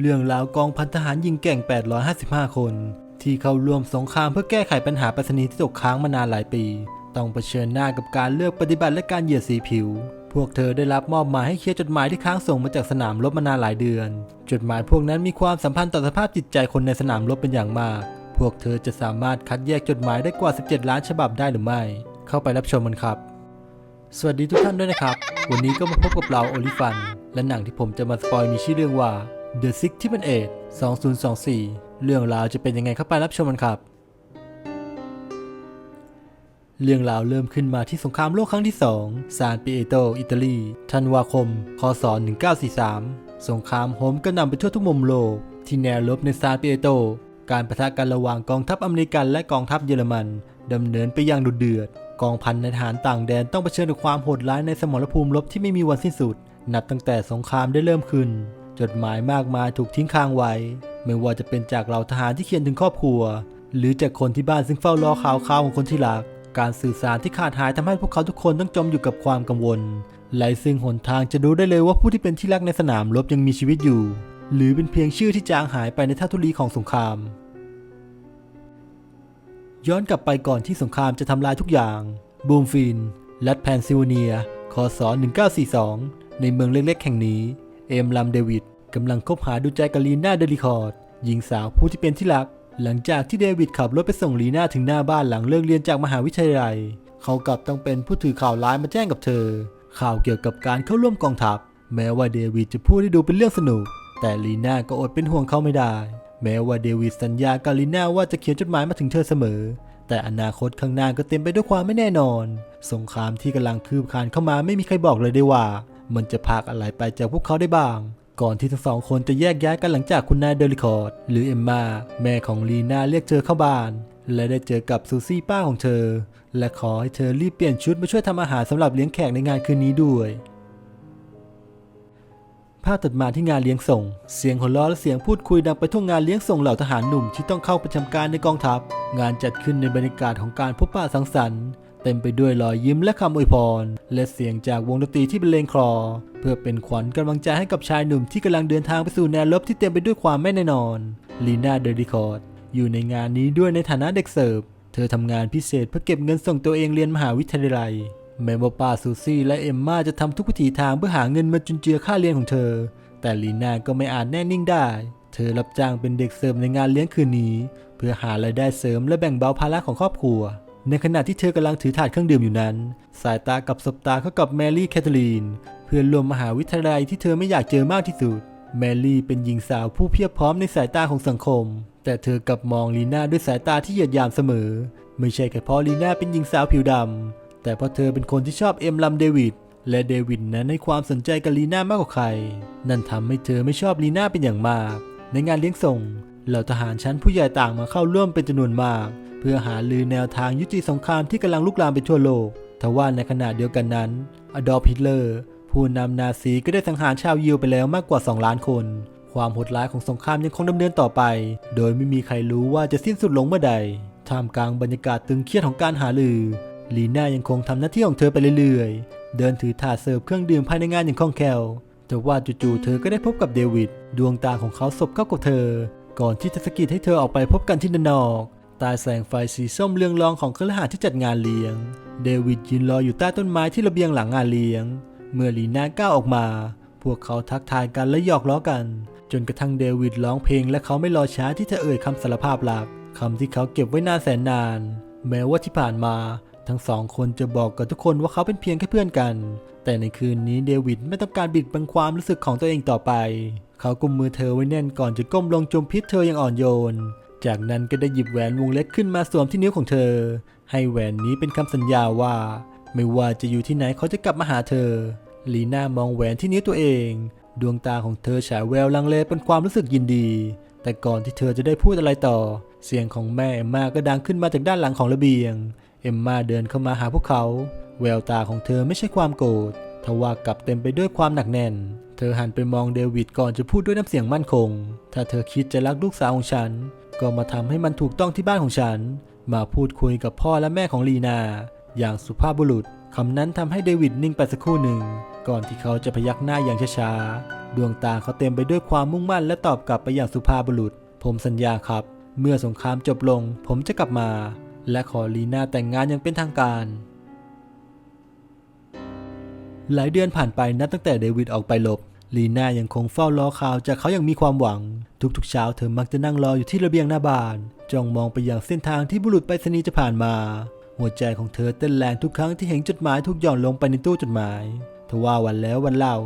เรื่องราวกองพันทหารยิงแกร่ง 855 คน ที่เข้าร่วมสงครามเพื่อแก้ไขปัญหาปรษณีที่ตกค้างมานานหลายปี ต้องเผชิญหน้ากับการเลือกปฏิบัติและการเหยียดสีผิว พวกเธอได้รับมอบหมายให้เคลียร์จดหมายที่ค้างส่งมาจากสนามรบมานานหลายเดือน จดหมายพวกนั้นมีความสัมพันธ์ต่อสภาพจิตใจคนในสนามรบเป็นอย่างมาก พวกเธอจะสามารถคัดแยกจดหมายได้กว่า 17 ล้านฉบับได้หรือไม่ เข้าไปรับชมมันครับ สวัสดีทุกท่านด้วยนะครับ วันนี้ก็มาพบกับเราโอลิฟัน และหนังที่ผมจะมาสปอยมีชื่อเรื่องว่า The Six ที่เป็นเอท2024 เรื่องราวจะเป็นยังไงเข้าไปรับชมมันครับ เรื่องราวเริ่มขึ้นมาที่สงครามโลกครั้งที่2ซานปิเอโต อิตาลี ธันวาคม คศ 1943 สงครามโหมกระหน่ำไปทั่วทุกมุมโลก ที่แนวรบในซานปิเอโต การประทะกันระหว่างกองทัพอเมริกันและกองทัพเยอรมันดำเนินไปอย่างดุเดือด กองพันในทหารต่างแดนต้องเผชิญกับความโหดร้ายในสมรภูมิรบที่ไม่มีวันสิ้นสุด นับตั้งแต่สงครามได้เริ่มขึ้น จดหมายมากมายถูกทิ้งค้างไว้ ไม่ว่าจะเป็นจากเหล่าทหารที่เขียนถึงครอบครัว หรือจากคนที่บ้านซึ่งเฝ้ารอข่าวข่าวของคนที่รัก การสื่อสารที่ขาดหายทำให้พวกเขาทุกคนต้องจมอยู่กับความกังวลไร้ซึ่งหนทางจะรู้ได้เลยว่าผู้ที่เป็นที่รักในสนามรบยังมีชีวิตอยู่ หรือเป็นเพียงชื่อที่จางหายไปในท่าทุลีของสงคราม ย้อนกลับไปก่อนที่สงครามจะทำลายทุกอย่าง บูมฟินด์รัฐแพนซิลเวเนีย คศ 1942 ในเมืองเล็กๆแห่งนี้ เอมลัมเดวิดกำลังคบหาดูใจกับลีน่าเดลิคอร์ดหญิงสาวผู้ที่เป็นที่รัก หลังจากที่เดวิดขับรถไปส่งลีน่าถึงหน้าบ้านหลังเลิกเรียนจากมหาวิทยาลัย เขากลับต้องเป็นผู้ถือข่าวร้ายมาแจ้งกับเธอ ข่าวเกี่ยวกับการเข้าร่วมกองทัพ แม้ว่าเดวิดจะพูดให้ดูเป็นเรื่องสนุก แต่ลีน่าก็อดเป็นห่วงเขาไม่ได้ แม้ว่าเดวิดสัญญากับลีน่าว่าจะเขียนจดหมายมาถึงเธอเสมอ แต่อนาคตข้างหน้าก็เต็มไปด้วยความไม่แน่นอน สงครามที่กำลังคืบคลานเข้ามาไม่มีใครบอกเลยได้ว่า มันจะพากอะไรไปจากพวกเขาได้บ้าง ก่อนที่ทั้งสองคนจะแยกย้ายกันหลังจากคุณนายเดลิคอร์ดหรือเอมมาแม่ของลีนาเรียกเธอเข้าบ้าน และได้เจอกับซูซี่ป้าของเธอ และขอให้เธอรีบเปลี่ยนชุดมาช่วยทำอาหารสำหรับเลี้ยงแขกในงานคืนนี้ด้วยภาพตัดมาที่งานเลี้ยงส่ง เสียงหัวเราะและเสียงพูดคุยดังไปทั่วงานเลี้ยงส่งเหล่าทหารหนุ่มที่ต้องเข้าประจำการในกองทัพ งานจัดขึ้นในบรรยากาศของการพบปะสังสรรค์ เต็มไปด้วยรอยยิ้มและคำอวยพร และเสียงจากวงดนตรีที่บรรเลงคลอ เพื่อเป็นขวัญกำลังใจให้กับชายหนุ่มที่กำลังเดินทางไปสู่แนวรบที่เต็มไปด้วยความไม่แน่นอนลีน่าเดลิคอร์ดอยู่ในงานนี้ด้วยในฐานะเด็กเสิร์ฟ เธอทำงานพิเศษเพื่อเก็บเงินส่งตัวเองเรียนมหาวิทยาลัยแม้ว่าป้าซูซี่และเอมมาจะทำทุกวิถีทางเพื่อหาเงินมาจุนเจือค่าเรียนของเธอ แต่ลีน่าก็ไม่อาจแน่นิ่งได้ เธอรับจ้างเป็นเด็กเสิร์ฟในงานเลี้ยงคืนนี้ เพื่อหารายได้เสริมและแบ่งเบาภาระของครอบครัว ในขณะที่เธอกำลังถือถาดเครื่องดื่มอยู่นั้น สายตากับสบตาเข้ากับแมรี่แคทเธอรีน เพื่อนร่วมมหาวิทยาลัยที่เธอไม่อยากเจอมากที่สุด แมรี่เป็นหญิงสาวผู้เพียบพร้อมในสายตาของสังคม แต่เธอกลับมองลีน่าด้วยสายตาที่เหยียดหยามเสมอ ไม่ใช่แค่เพราะลีน่าเป็นหญิงสาวผิวดำแต่เพราะเธอเป็นคนที่ชอบเอ็มลัมเดวิดและเดวิดนั้นให้ความสนใจกับลีน่ามากกว่าใคร นั่นทำให้เธอไม่ชอบลีน่าเป็นอย่างมาก ในงานเลี้ยงส่งเหล่าทหารชั้นผู้ใหญ่ต่างมาเข้าร่วมเป็นจำนวนมาก พื่อหาลือแนวทางยุติสงครามที่กำลังลุกลามไปทั่วโลก ทว่าในขณะเดียวกันนั้น อดอล์ฟฮิตเลอร์ ผู้นำนาซีก็ได้สังหารชาวยิวไปแล้วมากกว่า 2 ล้านคน ความโหดร้ายของสงครามยังคงดำเนินต่อไป โดยไม่มีใครรู้ว่าจะสิ้นสุดลงเมื่อใด ท่ามกลางบรรยากาศตึงเครียดของการหาลือ ลีน่ายังคงทำหน้าที่ของเธอไปเรื่อยๆ เดินถือถาดเสิร์ฟเครื่องดื่มภายในงานอย่างคล่องแคล่วแต่ว่าจู่ๆเธอก็ได้พบกับเดวิด ดวงตาของเขาสบเข้ากับเธอ ก่อนที่จะสะกิดให้เธอออกไปพบกันที่ด้านนอก ใต้แสงไฟสีส้มเรืองรองของเครือข่ายที่จัดงานเลี้ยง เดวิดยืนรออยู่ใต้ต้นไม้ที่ระเบียงหลังงานเลี้ยง เมื่อลีน่าก้าวออกมา พวกเขาทักทายกันและหยอกล้อกัน จนกระทั่งเดวิดร้องเพลงและเขาไม่รอช้าที่จะเอ่ยคำสารภาพรักคำที่เขาเก็บไว้นานแสนนาน แม้ว่าที่ผ่านมา ทั้งสองคนจะบอกกับทุกคนว่าเขาเป็นเพียงแค่เพื่อนกัน แต่ในคืนนี้เดวิดไม่ต้องการบิดบังความรู้สึกของตัวเองต่อไป เขากุมมือเธอไว้แน่นก่อนจะก้มลงจุมพิษเธออย่างอ่อนโยน จากนั้นก็ได้หยิบแหวนวงเล็กขึ้นมาสวมที่นิ้วของเธอ ให้แหวนนี้เป็นคำสัญญาว่า ไม่ว่าจะอยู่ที่ไหนเขาจะกลับมาหาเธอ ลีน่ามองแหวนที่นิ้วตัวเอง ดวงตาของเธอฉายแววลังเลเป็นความรู้สึกยินดี แต่ก่อนที่เธอจะได้พูดอะไรต่อ เสียงของแม่เอมมาก็ดังขึ้นมาจากด้านหลังของระเบียง เอมมาเดินเข้ามาหาพวกเขา แววตาของเธอไม่ใช่ความโกรธทว่ากลับเต็มไปด้วยความหนักแน่น เธอหันไปมองเดวิดก่อนจะพูดด้วยน้ำเสียงมั่นคง ถ้าเธอคิดจะรักลูกสาวของฉัน ก็มาทำให้มันถูกต้องที่บ้านของฉัน มาพูดคุยกับพ่อและแม่ของลีนา อย่างสุภาพบุรุษคำนั้นทำให้เดวิดนิ่งไปสักครู่หนึ่ง ก่อนที่เขาจะพยักหน้าอย่างช้าๆ ดวงตาเขาเต็มไปด้วยความมุ่งมั่นและตอบกลับไปอย่างสุภาพบุรุษ ผมสัญญาครับ เมื่อสงครามจบลง ผมจะกลับมา และขอลีนาแต่งงานอย่างเป็นทางการ หลายเดือนผ่านไปนับตั้งแต่เดวิดออกไปหลบ ลีน่ายังคงเฝ้ารอข่าวจากเขาอย่างมีความหวัง ทุกๆเช้าเธอมักจะนั่งรออยู่ที่ระเบียงหน้าบ้านจ้องมองไปยังเส้นทางที่บุรุษไปรษณีย์จะผ่านมา หัวใจของเธอเต้นแรงทุกครั้งที่เห็นจดหมายถูกหย่อนลงไปในตู้จดหมายทว่าวันแล้ววันเล่า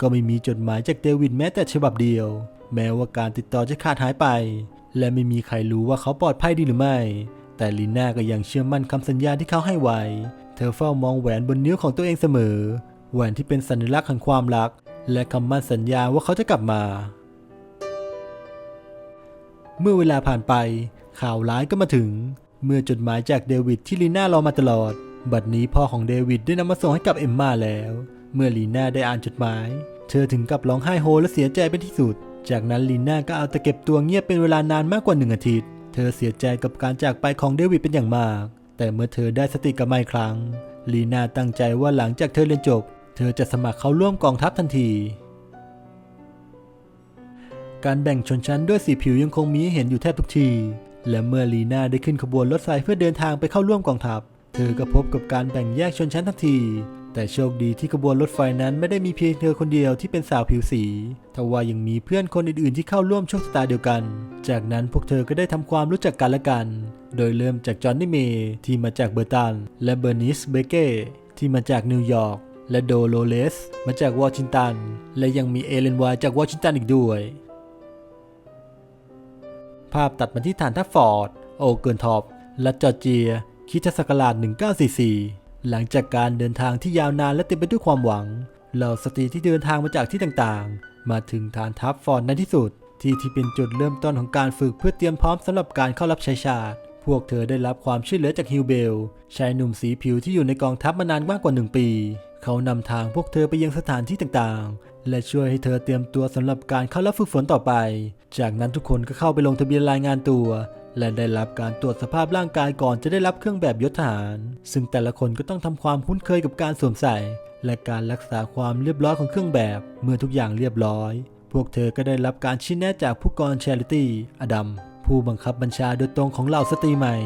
ก็ไม่มีจดหมายจากเดวิดแม้แต่ฉบับเดียว แม้ว่าการติดต่อจะขาดหายไป และไม่มีใครรู้ว่าเขาปลอดภัยดีหรือไม่ แต่ลีน่าก็ยังเชื่อมั่นคำสัญญาที่เขาให้ไว้ เธอเฝ้ามองแหวนบนนิ้วของตัวเองเสมอ แหวนที่เป็นสัญลักษณ์แห่งความรัก และคำมั่นสัญญาว่าเขาจะกลับมา เมื่อเวลาผ่านไป ข่าวร้ายก็มาถึง เมื่อจดหมายจากเดวิดที่ลีน่ารอมาตลอด บัดนี้พ่อของเดวิดได้นำมาส่งให้กับเอมมาแล้ว เมื่อลีน่าได้อ่านจดหมาย เธอถึงกับร้องไห้โฮและเสียใจเป็นที่สุด จากนั้นลีน่าก็เอาแต่เก็บตัวเงียบเป็นเวลานานมากกว่าหนึ่งอาทิตย์ เธอเสียใจกับการจากไปของเดวิดเป็นอย่างมาก แต่เมื่อเธอได้สติกลับมาอีกครั้งลีน่าตั้งใจว่าหลังจากเธอเรียนจบ เธอจะสมัครเข้าร่วมกองทัพทันที การแบ่งชนชั้นด้วยสีผิวยังคงมีให้เห็นอยู่แทบทุกที และเมื่อลีน่าได้ขึ้นขบวนรถไฟเพื่อเดินทางไปเข้าร่วมกองทัพ เธอก็พบกับการแบ่งแยกชนชั้นทันที แต่โชคดีที่ขบวนรถไฟนั้นไม่ได้มีเพียงเธอคนเดียวที่เป็นสาวผิวสีทว่ายังมีเพื่อนคนอื่นๆที่เข้าร่วมโชคชะตาเดียวกัน จากนั้นพวกเธอก็ได้ทำความรู้จักกันและกัน โดยเริ่มจากจอห์นนี่เมย์ที่มาจากเบอร์ตันและเบอร์นิสเบเก้ที่มาจากนิวยอร์ก และโดโลเลสมาจากวอชิงตัน และยังมีเอเลนวายจากวอชิงตันอีกด้วย ภาพตัดมาที่ฐานทัพฟอร์ด โอเกินท็อปและจอร์เจียคิดศักราช 1944 หลังจากการเดินทางที่ยาวนานและเต็มไปด้วยความหวัง เหล่าสตรีที่เดินทางมาจากที่ต่างๆ มาถึงฐานทัพฟอร์ดในที่สุด ที่ที่เป็นจุดเริ่มต้นของการฝึกเพื่อเตรียมพร้อมสำหรับการเข้ารับใช้ชาติ พวกเธอได้รับความช่วยเหลือจากฮิวเบลชายหนุ่มสีผิวที่อยู่ในกองทัพมานานมากกว่าหนึ่งปี เขานำทางพวกเธอไปยังสถานที่ต่างๆ และช่วยให้เธอเตรียมตัวสำหรับการเข้ารับฝึกฝนต่อไป จากนั้นทุกคนก็เข้าไปลงทะเบียนรายงานตัว และได้รับการตรวจสภาพร่างกายก่อนจะได้รับเครื่องแบบยศทหาร ซึ่งแต่ละคนก็ต้องทำความคุ้นเคยกับการสวมใส่ และการรักษาความเรียบร้อยของเครื่องแบบ เมื่อทุกอย่างเรียบร้อย พวกเธอก็ได้รับการชี้แนะจากผู้กองแชริตี้ อดัมผู้บังคับบัญชาโดยตรงของเหล่าสตรีใหม่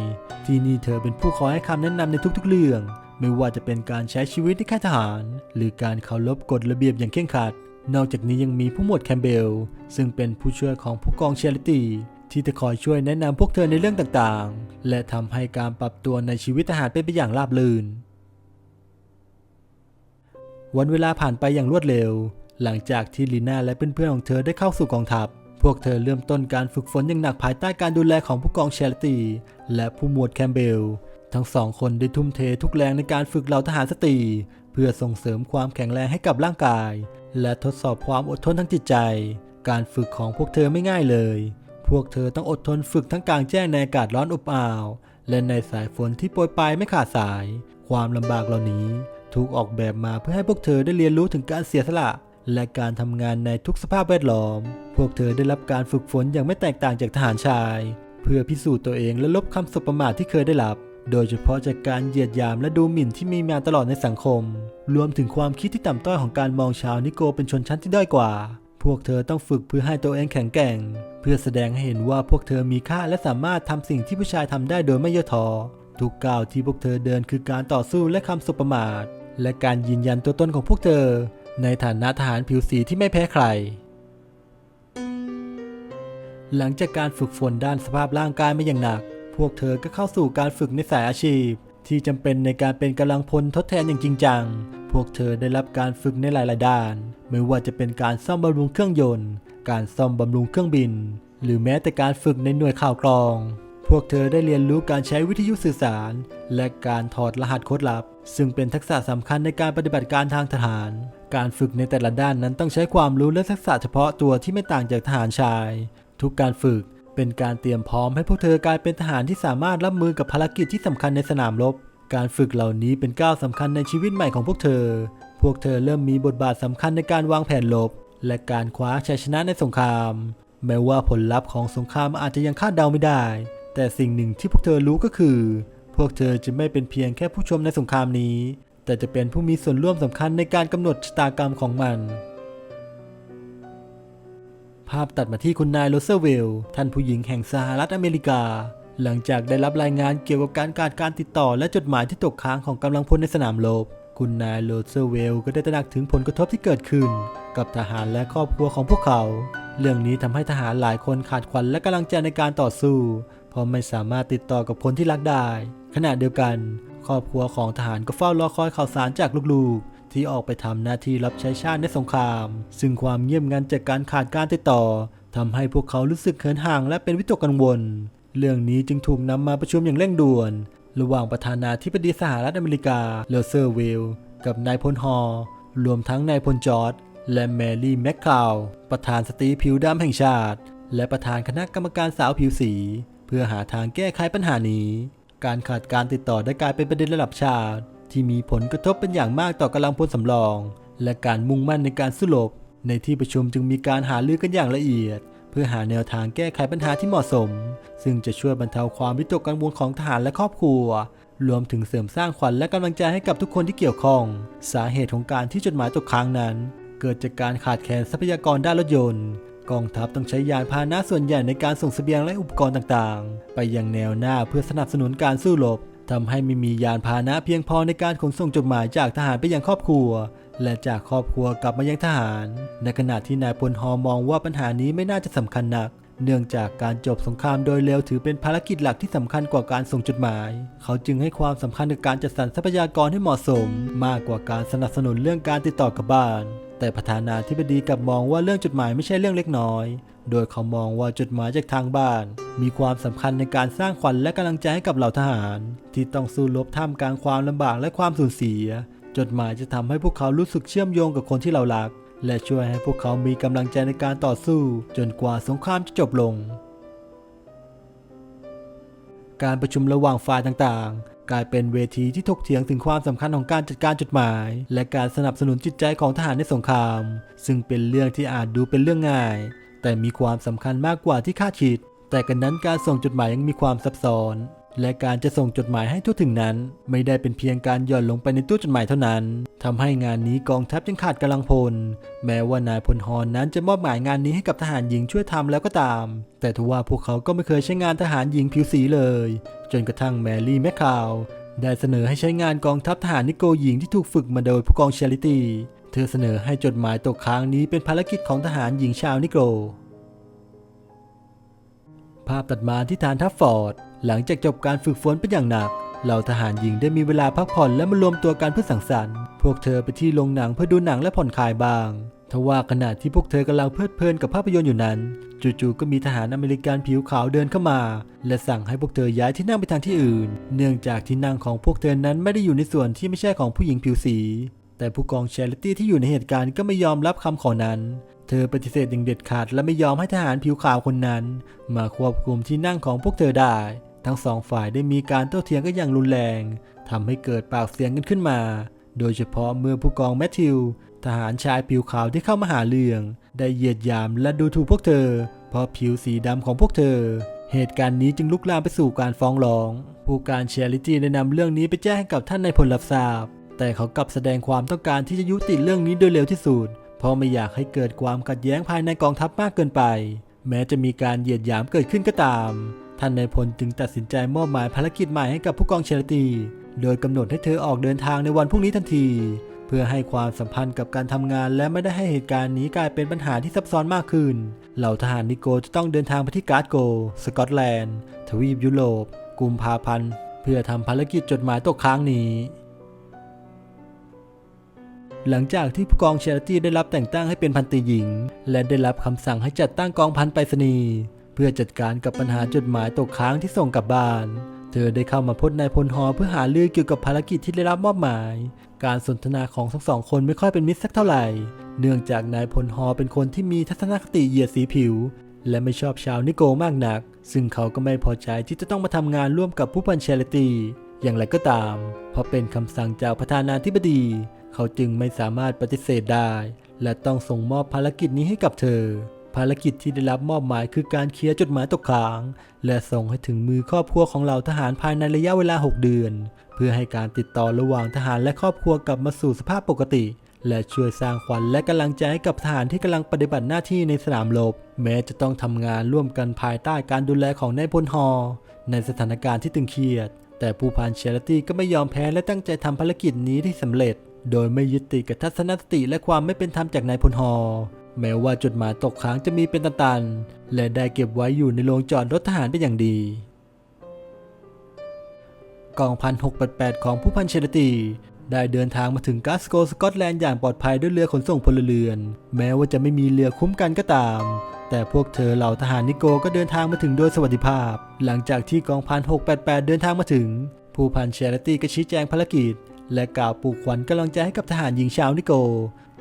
ที่นี่เธอเป็นผู้คอยให้คำแนะนำในทุกๆเรื่อง ไม่ว่าจะเป็นการใช้ชีวิตในค่ายทหาร หรือการเคารพกฎระเบียบอย่างเคร่งครัด นอกจากนี้ยังมีผู้หมวดแคมเบล ซึ่งเป็นผู้ช่วยของผู้กองเชลิตี้ที่จะคอยช่วยแนะนำพวกเธอในเรื่องต่างๆ และทำให้การปรับตัวในชีวิตทหารเป็นไปอย่างราบรื่น วันเวลาผ่านไปอย่างรวดเร็ว หลังจากที่ลีน่าและเพื่อนๆของเธอได้เข้าสู่กองทัพ พวกเธอเริ่มต้นการฝึกฝนอย่างหนักภายใต้การดูแลของผู้กองเชลิตี้และผู้หมวดแคมเบล ทั้งสองคนได้ทุ่มเททุกแรงในการฝึกเหล่าทหารสตรี เพื่อส่งเสริมความแข็งแรงให้กับร่างกาย และทดสอบความอดทนทางจิตใจ การฝึกของพวกเธอไม่ง่ายเลย พวกเธอต้องอดทนฝึกทั้งกลางแจ้งในอากาศร้อนอบอ้าว และในสายฝนที่โปรยปลายไม่ขาดสาย ความลำบากเหล่านี้ ถูกออกแบบมาเพื่อให้พวกเธอได้เรียนรู้ถึงการเสียสละและการทำงานในทุกสภาพแวดล้อม พวกเธอได้รับการฝึกฝนอย่างไม่แตกต่างจากทหารชาย เพื่อพิสูจน์ตัวเองและลบคำสบประมาทที่เคยได้รับ โดยเฉพาะจากการเหยียดหยามและดูหมิ่นที่มีมาตลอดในสังคม รวมถึงความคิดที่ต่ำต้อยของการมองชาวนิโกเป็นชนชั้นที่ด้อยกว่า พวกเธอต้องฝึกเพื่อให้ตัวเองแข็งแกร่ง เพื่อแสดงให้เห็นว่าพวกเธอมีค่าและสามารถทำสิ่งที่ผู้ชายทำได้โดยไม่ย่อท้อทุกก้าวที่พวกเธอเดินคือการต่อสู้และคำสบประมาท และการยืนยันตัวตนของพวกเธอ ในฐานะทหารผิวสีที่ไม่แพ้ใคร หลังจากการฝึกฝนด้านสภาพร่างกายมาอย่างหนัก พวกเธอก็เข้าสู่การฝึกในสายอาชีพ ที่จำเป็นในการเป็นกำลังพลทดแทนอย่างจริงจัง พวกเธอได้รับการฝึกในหลาย ๆ ด้าน ไม่ว่าจะเป็นการซ่อมบำรุงเครื่องยนต์ การซ่อมบำรุงเครื่องบิน หรือแม้แต่การฝึกในหน่วยข่าวกรอง พวกเธอได้เรียนรู้การใช้วิทยุสื่อสาร และการถอดรหัสโค้ดลับ ซึ่งเป็นทักษะสำคัญในการปฏิบัติการทางทหาร การฝึกในแต่ละด้านนั้นต้องใช้ความรู้และทักษะเฉพาะตัวที่ไม่ต่างจากทหารชาย ทุกการฝึก เป็นการเตรียมพร้อมให้พวกเธอกลายเป็นทหารที่สามารถรับมือกับภารกิจที่สำคัญในสนามรบ การฝึกเหล่านี้เป็นก้าวสำคัญในชีวิตใหม่ของพวกเธอ พวกเธอเริ่มมีบทบาทสำคัญในการวางแผนรบและการคว้าชัยชนะในสงคราม แม้ว่าผลลัพธ์ของสงครามอาจจะยังคาดเดาไม่ได้ แต่สิ่งหนึ่งที่พวกเธอรู้ก็คือ พวกเธอจะไม่เป็นเพียงแค่ผู้ชมในสงครามนี้ แต่จะเป็นผู้มีส่วนร่วมสำคัญในการกำหนดชะตากรรมของมัน ภาพตัดมาที่คุณนายโรเซเวลท่านผู้หญิงแห่งสหรัฐอเมริกา หลังจากได้รับรายงานเกี่ยวกับการขาดการติดต่อและจดหมายที่ตกค้างของกำลังพลในสนามรบคุณนายโรเซเวลก็ได้ตระหนักถึงผลกระทบที่เกิดขึ้น กับทหารและครอบครัวของพวกเขา เรื่องนี้ทำให้ทหารหลายคนขาดขวัญและกำลังใจในการต่อสู้ เพราะไม่สามารถติดต่อกับคนที่รักได้ ขณะเดียวกัน ครอบครัวของทหารก็เฝ้ารอคอยข่าวสารจากลูกๆ ที่ออกไปทำหน้าที่รับใช้ชาติในสงคราม ซึ่งความเงียบงันจากการขาดการติดต่อทำให้พวกเขารู้สึกเขินห่างและเป็นวิตกกังวล เรื่องนี้จึงถูกนำมาประชุมอย่างเร่งด่วน ระหว่างประธานาธิบดีสหรัฐอเมริกาเลเซอร์เวลกับนายพลฮอลรวมทั้งนายพลจอร์ดและแมรี่แมคคาวประธานสตรีผิวดำแห่งชาติ และประธานคณะกรรมการสาวผิวสี เพื่อหาทางแก้ไขปัญหานี้ การขาดการติดต่อได้กลายเป็นประเด็นระดับชาติ ที่มีผลกระทบเป็นอย่างมากต่อกำลังพลสำรอง และการมุ่งมั่นในการสู้รบในที่ประชุมจึงมีการหารือกันอย่างละเอียด เพื่อหาแนวทางแก้ไขปัญหาที่เหมาะสม ซึ่งจะช่วยบรรเทาความวิตกกังวลของทหารและครอบครัว รวมถึงเสริมสร้างขวัญและกำลังใจให้กับทุกคนที่เกี่ยวข้อง สาเหตุของการที่จดหมายตกค้างนั้น เกิดจากการขาดแคลนทรัพยากรด้านรถยนต์กองทัพต้องใช้ยานพาหนะส่วนใหญ่ในการส่งเสบียงและอุปกรณ์ต่างๆ ไปยังแนวหน้าเพื่อสนับสนุนการสู้รบ ทำให้ไม่มียานพาหนะเพียงพอในการขนส่งจดหมายจากทหารไปยังครอบครัว และจากครอบครัวกลับมายังทหาร ในขณะที่นายพลฮอมองว่าปัญหานี้ไม่น่าจะสำคัญนัก เนื่องจากการจบสงครามโดยเร็วถือเป็นภารกิจหลักที่สำคัญกว่าการส่งจดหมาย เขาจึงให้ความสำคัญกับการจัดสรรทรัพยากรให้เหมาะสม มากกว่าการสนับสนุนเรื่องการติดต่อกับบ้าน แต่ประธานาธิบดีกลับมองว่าเรื่องจดหมายไม่ใช่เรื่องเล็กน้อย โดยเขามองว่าจดหมายจากทางบ้าน มีความสำคัญในการสร้างขวัญและกำลังใจให้กับเหล่าทหาร ที่ต้องสู้รบท่ามกลางความลำบากและความสูญเสีย จดหมายจะทำให้พวกเขารู้สึกเชื่อมโยงกับคนที่เรารัก และช่วยให้พวกเขามีกำลังใจในการต่อสู้ จนกว่าสงครามจะจบลง การประชุมระหว่างฝ่ายต่างๆ กลายเป็นเวทีที่ถกเถียงถึงความสำคัญของการจัดการจดหมาย และการสนับสนุนจิตใจของทหารในสงคราม ซึ่งเป็นเรื่องที่อาจดูเป็นเรื่องง่าย แต่มีความสำคัญมากกว่าที่คาดคิด แต่กันนั้นการส่งจดหมายยังมีความซับซ้อน และการจะส่งจดหมายให้ทั่วถึงนั้น ไม่ได้เป็นเพียงการหย่อนลงไปในตู้จดหมายเท่านั้นทำให้งานนี้กองทัพยังขาดกำลังพล แม้ว่านายพลฮอนนั้นจะมอบหมายงานนี้ให้กับทหารหญิงช่วยทำแล้วก็ตาม แต่ทว่าพวกเขาก็ไม่เคยใช้งานทหารหญิงผิวสีเลย จนกระทั่งแมรี่แมคคาวได้เสนอให้ใช้งานกองทัพทหารนิโกหญิงที่ถูกฝึกมาโดยผู้กองเชลิตี้เธอเสนอให้จดหมายตกค้างนี้เป็นภารกิจของทหารหญิงชาวนิโกร ภาพตัดมาที่ฐานทัพฟอร์ด หลังจากจบการฝึกฝนเป็นอย่างหนัก เหล่าทหารหญิงได้มีเวลาพักผ่อนและมารวมตัวกันเพื่อสังสรรค์ พวกเธอไปที่โรงหนังเพื่อดูหนังและผ่อนคลายบ้าง ทว่าขณะที่พวกเธอกำลังเพลิดเพลินกับภาพยนตร์อยู่นั้น จู่ๆก็มีทหารอเมริกันผิวขาวเดินเข้ามา และสั่งให้พวกเธอย้ายที่นั่งไปทางที่อื่น เนื่องจากที่นั่งของพวกเธอนั้นไม่ได้อยู่ในส่วนที่ไม่ใช่ของผู้หญิงผิวสีแต่ผู้กองเชลิตี้ที่อยู่ในเหตุการณ์ก็ไม่ยอมรับคำขอนั้น เธอปฏิเสธอย่างเด็ดขาดและไม่ยอมให้ทหารผิวขาวคนนั้น มาควบคุมที่นั่งของพวกเธอได้ ทั้งสองฝ่ายได้มีการโต้เถียงกันอย่างรุนแรงทำให้เกิดปากเสียงกันขึ้นมา โดยเฉพาะเมื่อผู้กองแมทธิว ทหารชายผิวขาวที่เข้ามาหาเรื่อง ได้เหยียดหยามและดูถูกพวกเธอ เพราะผิวสีดำของพวกเธอ เหตุการณ์นี้จึงลุกลามไปสู่การฟ้องร้อง ผู้การเชียริตี้ได้นำเรื่องนี้ไปแจ้งให้กับท่านนายพลรับทราบแต่เขากลับแสดงความต้องการที่จะยุติเรื่องนี้โดยเร็วที่สุด เพราะไม่อยากให้เกิดความขัดแย้งภายในกองทัพมากเกินไป แม้จะมีการเหยียดหยามเกิดขึ้นก็ตาม ท่านนายพลจึงตัดสินใจมอบหมายภารกิจใหม่ให้กับผู้กองเชลตี โดยกำหนดให้เธอออกเดินทางในวันพรุ่งนี้ทันที เพื่อให้ความสัมพันธ์กับการทำงาน และไม่ได้ให้เหตุการณ์นี้กลายเป็นปัญหาที่ซับซ้อนมากขึ้น เหล่าทหารนิโกจะต้องเดินทางไปที่การ์ดโก สกอตแลนด์ ทวีปยุโรป กุมภาพันธ์ เพื่อทำภารกิจจดหมายตกค้างนี้ หลังจากที่ผู้กองเชลตี้ได้รับแต่งตั้งให้เป็นพันตรีหญิง และได้รับคำสั่งให้จัดตั้งกองพันไปรษณีย์เพื่อจัดการกับปัญหาจดหมายตกค้างที่ส่งกลับบ้าน เธอได้เข้ามาพบนายพลฮอเพื่อหารือเกี่ยวกับภารกิจที่ได้รับมอบหมาย การสนทนาของทั้งสองคนไม่ค่อยเป็นมิตรสักเท่าไหร่ เนื่องจากนายพลฮอเป็นคนที่มีทัศนคติเหยียดสีผิว และไม่ชอบชาวนิโกมากนัก ซึ่งเขาก็ไม่พอใจที่จะต้องมาทำงานร่วมกับผู้พันเชลตีอย่างไรก็ตามพราะเป็นคำสั่งจากประธานาธิบดี เขาจึงไม่สามารถปฏิเสธได้ และต้องส่งมอบภารกิจนี้ให้กับเธอ ภารกิจที่ได้รับมอบหมายคือการเคลียร์จดหมายตกค้าง และส่งให้ถึงมือครอบครัวของเหล่าทหารภายในระยะเวลา 6 เดือนเพื่อพื่อให้การติดต่อระหว่างทหารและครอบครัวกลับมาสู่สภาพปกติและช่วยสร้างขวัญและกำลังใจให้กับทหารที่กำลังปฏิบัติหน้าที่ในสนามรบแม้จะต้องทำงานร่วมกันภายใต้การดูแลของนายพลฮอ ในสถานการณ์ที่ตึงเครียด แต่ผู้พันเชลตี้ก็ไม่ยอมแพ้และตั้งใจทำภารกิจนี้ที่สำเร็จ โดยไม่ยึดติดกับทัศนคติและความไม่เป็นธรรมจากนายพลฮอ แม้ว่าจดหมายตกค้างจะมีเป็นตันๆและได้เก็บไว้อยู่ในโรงจอดรถทหารเป็นอย่างดี กองพัน688ของผู้พันเชลตีได้เดินทางมาถึงกาสโกสกอตแลนด์อย่างปลอดภัยด้วยเรือขนส่งพลเรือน แม้ว่าจะไม่มีเรือคุ้มกันก็ตาม แต่พวกเธอเหล่าทหารนิโกก็เดินทางมาถึงโดยสวัสดิภาพ หลังจากที่กองพัน688เดินทางมาถึง ผู้พันเชลตีก็ชี้แจงภารกิจ และกล่าวปลูกขวัญกำลังใจให้กับทหารหญิงชาวนิโก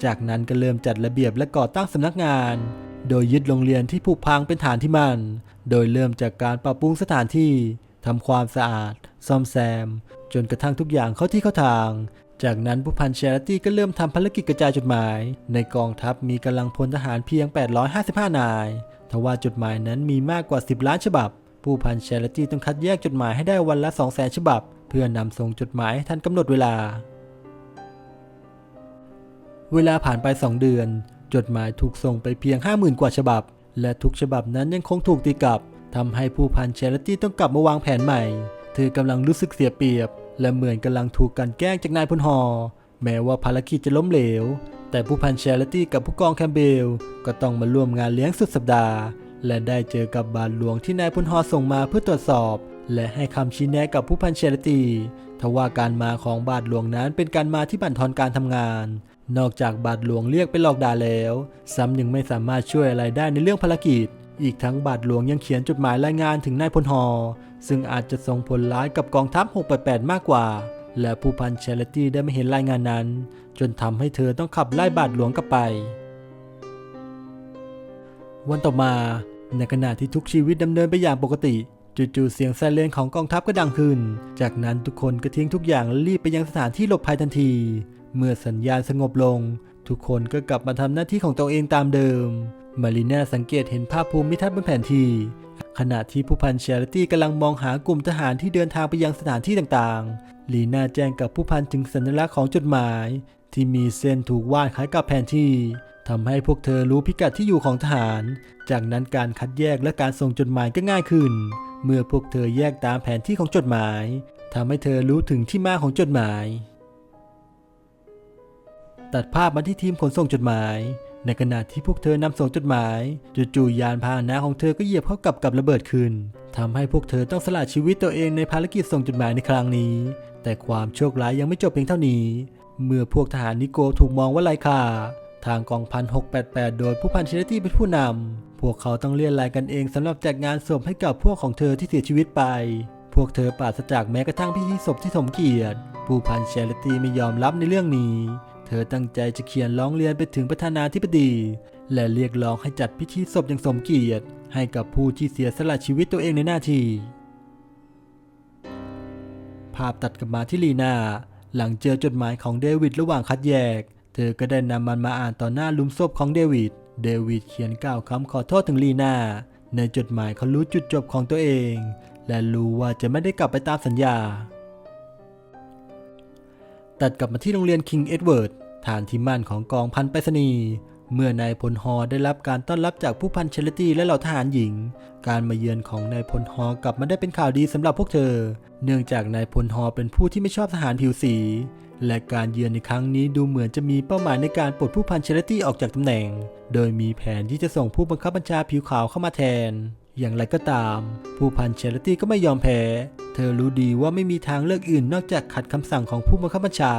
จากนั้นก็เริ่มจัดระเบียบและก่อตั้งสำนักงาน โดยยึดโรงเรียนที่ผุพังเป็นฐานที่มั่น โดยเริ่มจากการปรับปรุงสถานที่ทำความสะอาด ซ่อมแซม จนกระทั่งทุกอย่างเข้าที่เข้าทาง จากนั้นผู้พันเชลตี้ก็เริ่มทำภารกิจกระจายจดหมาย ในกองทัพมีกำลังพลทหารเพียง 855 นาย ทว่าจดหมายนั้นมีมากกว่า 10 ล้านฉบับ ผู้พันเชลตี้ต้องคัดแยกจดหมายให้ได้วันละ 200,000ฉบับ เพื่อนำส่งจดหมายทันกำหนดเวลา เวลาผ่านไป 2 เดือน จดหมายถูกส่งไปเพียง 50,000 กว่าฉบับ และทุกฉบับนั้นยังคงถูกตีกลับทำให้ผู้พันเชลตี้ต้องกลับมาวางแผนใหม่ เธอกำลังรู้สึกเสียเปรียบ และเหมือนกำลังถูกกันแกล้งจากนายพลฮอแม้ว่าภารกิจจะล้มเหลว แต่ผู้พันเชลตี้กับผู้กองแคมเบล ก็ต้องมาร่วมงานเลี้ยงสุดสัปดาห์ และได้เจอกับบาทหลวงที่นายพลฮอส่งมาเพื่อตรวจสอบ และให้คำชี้แนะกับผู้พันเชลตีทว่าการมาของบาทหลวงนั้นเป็นการมาที่บั่นทอนการทำงาน นอกจากบาทหลวงเรียกไปหลอกด่าแล้ว ซ้ำยังไม่สามารถช่วยอะไรได้ในเรื่องภารกิจ อีกทั้งบาทหลวงยังเขียนจดหมายรายงานถึงนายพลฮอซึ่งอาจจะส่งผลร้ายกับกองทัพ 688 มากกว่า และผู้พันเชลตี้ได้ไม่เห็นรายงานนั้น จนทำให้เธอต้องขับไล่บาทหลวงกลับไปวันต่อมา ในขณะที่ทุกชีวิตดำเนินไปอย่างปกติจู่ๆเสียงไซเรนของกองทัพก็ดังขึ้น จากนั้นทุกคนก็ทิ้งทุกอย่างและรีบไปยังสถานที่หลบภัยทันที เมื่อสัญญาณสงบลง ทุกคนก็กลับมาทำหน้าที่ของตัวเองตามเดิม มารีน่าสังเกตเห็นภาพภูมิทัศน์บนแผนที่ ขณะที่ผู้พันเชลตี้กำลังมองหากลุ่มทหารที่เดินทางไปยังสถานที่ต่างๆ ลีน่าแจ้งกับผู้พันถึงสัญลักษณ์ของจดหมาย ที่มีเส้นถูกวาดคล้ายกับแผนที่ ทำให้พวกเธอรู้พิกัดที่อยู่ของทหาร จากนั้นการคัดแยกและการส่งจดหมายก็ง่ายขึ้น เมื่อพวกเธอแยกตามแผนที่ของจดหมายทำให้เธอรู้ถึงที่มาของจดหมาย ตัดภาพมาที่ทีมขนส่งจดหมาย ในขณะที่พวกเธอนำส่งจดหมายจู่ๆยานพาหนะของเธอก็เหยียบเข้ากับกับระเบิดขึ้นทำให้พวกเธอต้องสละชีวิตตัวเองในภารกิจส่งจดหมายในครั้งนี้ แต่ความโชคร้ายยังไม่จบเพียงเท่านี้ เมื่อพวกทหารนิโกถูกมองว่าไร้ค่า ทางกองพัน688โดยผู้พันเชลตี้เป็นผู้นำ พวกเขาต้องเรียนรายกันเองสำหรับจัดงานศพให้กับพวกของเธอที่เสียชีวิตไป พวกเธอปราศจากแม้กระทั่งพิธีศพที่สมเกียรติ ผู้พันเชลตี้ไม่ยอมรับในเรื่องนี้ เธอตั้งใจจะเขียนร้องเรียนไปถึงประธานาธิบดี และเรียกร้องให้จัดพิธีศพอย่างสมเกียรติ ให้กับผู้ที่เสียสละชีวิตตัวเองในหน้าที่ภาพตัดกลับมาที่ลีนา หลังเจอจดหมายของเดวิดระหว่างคัดแยก เธอก็ได้นำมันมาอ่านต่อหน้าลุมศพของเดวิด เดวิดเขียนกล่าวคำขอโทษถึงลีนา ในจดหมายเขารู้จุดจบของตัวเอง และรู้ว่าจะไม่ได้กลับไปตามสัญญา ตัดกลับมาที่โรงเรียนคิงเอ็ดเวิร์ดฐานที่มั่นของกองพันไปรษณีย์เมื่อนายพลฮอได้รับการต้อนรับจากผู้พันเชลตี้และเหล่าทหารหญิง การมาเยือนของนายพลฮอกลับมาได้เป็นข่าวดีสำหรับพวกเธอ เนื่องจากนายพลฮอเป็นผู้ที่ไม่ชอบทหารผิวสี และการเยือนในครั้งนี้ดูเหมือนจะมีเป้าหมายในการปลดผู้พันเชลตี้ออกจากตำแหน่ง โดยมีแผนที่จะส่งผู้บังคับบัญชาผิวขาวเข้ามาแทน อย่างไรก็ตาม ผู้พันเชลตี้ก็ไม่ยอมแพ้ เธอรู้ดีว่าไม่มีทางเลือกอื่นนอกจากขัดคำสั่งของผู้บังคับบัญชา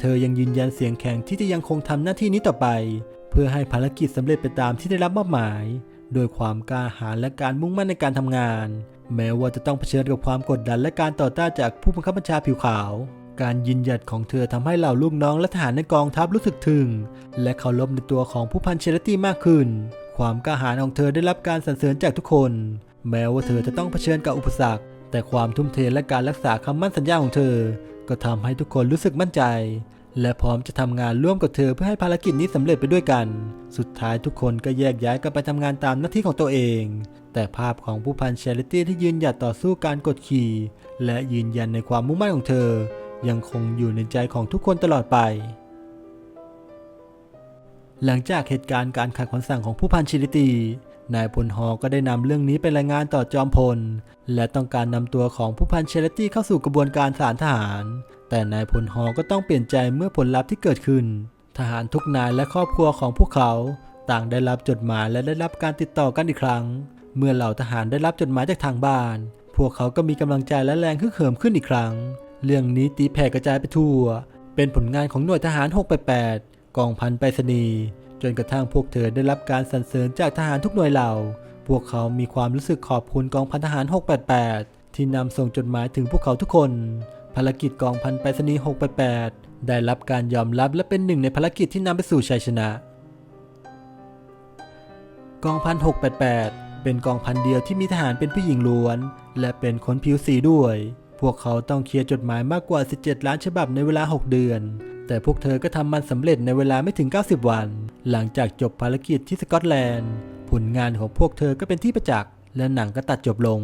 เธอยังยืนยันเสียงแข็งที่จะยังคงทำหน้าที่นี้ต่อไป เพื่อให้ภารกิจสำเร็จไปตามที่ได้รับมอบหมายโดยความกล้าหาญและการมุ่งมั่นในการทำงาน แม้ว่าจะต้องเผชิญกับความกดดันและการต่อต้านจากผู้บังคับบัญชาผิวขาว การยืนหยัดของเธอทำให้เหล่าลูกน้องและทหารในกองทัพรู้สึกถึง และเคารพในตัวของผู้พันเชลตี้มากขึ้น ความกล้าหาญของเธอได้รับการสรรเสริญจากทุกคน แม้ว่าเธอจะต้องเผชิญกับอุปสรรค แต่ความทุ่มเทและการรักษาคำมั่นสัญญาของเธอ ก็ทำให้ทุกคนรู้สึกมั่นใจ และพร้อมจะทำงานร่วมกับเธอเพื่อให้ภารกิจนี้สำเร็จไปด้วยกัน สุดท้ายทุกคนก็แยกย้ายกันไปทำงานตามหน้าที่ของตัวเองแต่ภาพของผู้พันเชลตี้ที่ยืนหยัดต่อสู้การกดขี่ และยืนยันในความมุ่งมั่นของเธอ ยังคงอยู่ในใจของทุกคนตลอดไป หลังจากเหตุการณ์การขัดคำสั่งของผู้พันชิริตี นายพลฮอก็ได้นำเรื่องนี้ไปรายงานต่อจอมพล และต้องการนำตัวของผู้พันเชลตี้เข้าสู่กระบวนการศาลทหาร แต่นายพลฮอก็ต้องเปลี่ยนใจเมื่อผลลัพธ์ที่เกิดขึ้น ทหารทุกนายและครอบครัวของพวกเขา ต่างได้รับจดหมายและได้รับการติดต่อกันอีกครั้ง เมื่อเหล่าทหารได้รับจดหมายจากทางบ้าน พวกเขาก็มีกำลังใจและแรงฮึกเหิมขึ้นอีกครั้ง เรื่องนี้ตีแผ่กระจายไปทั่ว เป็นผลงานของหน่วยทหาร 688 กองพันไปรษณีย์จนกระทั่งพวกเธอได้รับการสรรเสริญจากทหารทุกหน่วยเหล่า พวกเขามีความรู้สึกขอบคุณกองพันทหาร 688 ที่นำส่งจดหมายถึงพวกเขาทุกคน ภารกิจกองพันไปรษณีย์ 688 ได้รับการยอมรับและเป็นหนึ่งในภารกิจที่นำไปสู่ชัยชนะ กองพัน 688 เป็นกองพันเดียวที่มีทหารเป็นผู้หญิงล้วน และเป็นคนผิวสีด้วย พวกเขาต้องเคลียร์จดหมายมากกว่า 17 ล้านฉบับในเวลา 6 เดือน แต่พวกเธอก็ทำมันสำเร็จในเวลาไม่ถึง 90 วัน หลังจากจบภารกิจที่สกอตแลนด์ ผลงานของพวกเธอก็เป็นที่ประจักษ์และหนังก็ตัดจบลง